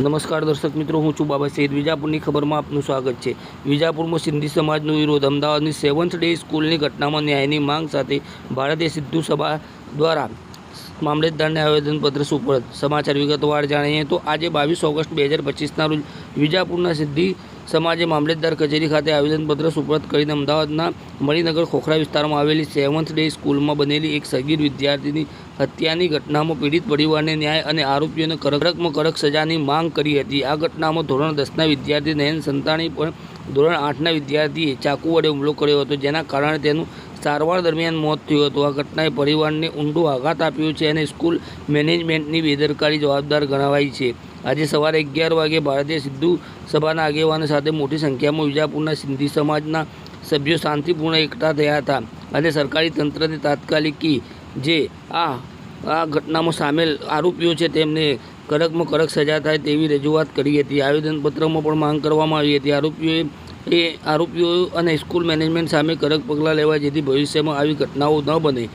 નમસ્કાર દર્શક મિત્રો, હું છું બાબા સૈદ વિજાપુરની ખબરમાં આપનું સ્વાગત છે. વિજાપુરમાં સિંધી સમાજનો વિરોધ અમદાવાદની સેવન્થ ડે સ્કૂલની ઘટનામાં ન્યાયની માંગ સાથે ભારતીય સિદ્ધુ સભા દ્વારા મામલતદારને આવેદનપત્ર સુપરત. સમાચાર વિગતવાર જાણીએ તો આજે બાવીસ ઓગસ્ટ બે હજાર પચીસના રોજ વિજાપુરના સિદ્ધિ સમાજે મામલતદાર કચેરી ખાતે આવેદનપત્ર સુપરત કરીને અમદાવાદના મણિનગર ખોખરા વિસ્તારમાં આવેલી સેવન્થ ડે સ્કૂલમાં બનેલી એક સગીર વિદ્યાર્થીની હત્યાની ઘટનામાં પીડિત પરિવારને ન્યાય અને આરોપીઓને કડકમાં કડક સજાની માંગ કરી હતી. આ ઘટનામાં ધોરણ દસના વિદ્યાર્થી નયન સંતાણી પણ ધોરણ આઠના વિદ્યાર્થીએ ચાકુ વડે હુમલો કર્યો હતો, જેના કારણે તેનું સારવાર દરમિયાન મોત થયું હતું. આ ઘટનાએ પરિવારને ઊંડો આઘાત આપ્યો છે અને સ્કૂલ મેનેજમેન્ટની બેદરકારી જવાબદાર ગણાવાઈ છે. આજે સવારે અગિયાર વાગે ભારતીય સિદ્ધુ સભાના આગેવાનો સાથે મોટી સંખ્યામાં વિજાપુરના સિંધી સમાજના સભ્યો શાંતિપૂર્ણ એકઠા થયા હતા અને સરકારી તંત્રને તાત્કાલિકી જે આ આ ઘટનામાં સામેલ આરોપીઓ છે તેમને કડકમાં કડક સજા થાય તેવી રજૂઆત કરી હતી. આવેદનપત્રમાં પણ માંગ કરવામાં આવી હતી. આરોપીઓએ એ આરોપીઓ અને સ્કૂલ મેનેજમેન્ટ સામે કડક પગલાં લેવા જેથી ભવિષ્યમાં આવી ઘટનાઓ ન બને.